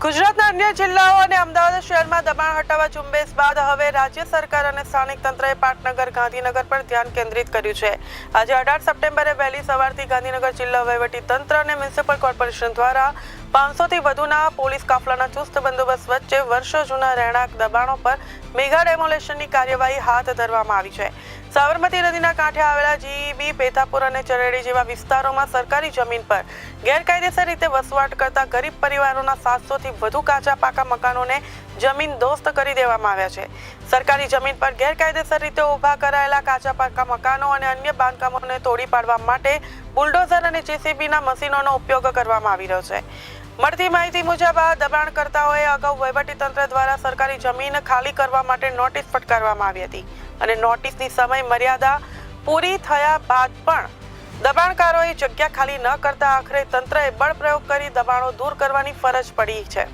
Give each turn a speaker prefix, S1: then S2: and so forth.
S1: ગુજરાતના અન્ય જિલ્લાઓ અને અમદાવાદ શહેરમાં દબાણ હટાવવા ઝુંબેશ બાદ હવે રાજ્ય સરકાર અને સ્થાનિક તંત્રએ પાટનગર, ગાંધીનગર પર ધ્યાન કેન્દ્રિત કર્યું છે. આજે અઢાર સપ્ટેમ્બરે વહેલી સવારથી ગાંધીનગર જિલ્લા વહીવટી તંત્ર અને મ્યુનિસિપલ કોર્પોરેશન દ્વારા પાંચસોથી વધુના પોલીસ કાફલાના ચુસ્ત બંદોબસ્ત વચ્ચે વર્ષો જૂના રહેણાંક દબાણો પર મેગા ડેમોલેશનની કાર્યવાહી હાથ ધરવામાં આવી છે. સાબરમતી નદીના કાંઠે આવેલા જીઈબી, પેથાપુર અને ચરેડી જેવા વિસ્તારોમાં સરકારી જમીન પર ગેરકાયદેસર રીતે વસવાટ કરતા ગરીબ પરિવારોના સાતસોથી વધુ કાચા પાકા મકાનોને જમીન દોસ્ત કરી દેવામાં આવ્યા છે. સરકારી જમીન પર ગેરકાયદેસર રીતે ઊભા કરાયેલા કાચા પાકા મકાનો અને અન્ય બાંધકામોને તોડી પાડવા માટે બુલડોઝર અને જેસીબીના મશીનોનો ઉપયોગ કરવામાં આવી રહ્યો છે. મળતી માહિતી મુજબ આ દબાણકર્તાઓએ અગાઉ વહીવટીતંત્ર દ્વારા સરકારી જમીન ખાલી કરવા માટે નોટિસ ફટકારવામાં આવી હતી. અને નોટિસની સમય મર્યાદા પૂરી થયા બાદ પણ દબાણકારોએ જગ્યા ખાલી ન કરતા આખરે તંત્રએ બળ પ્રયોગ કરી દબાણો દૂર કરવાની ફરજ પડી છે.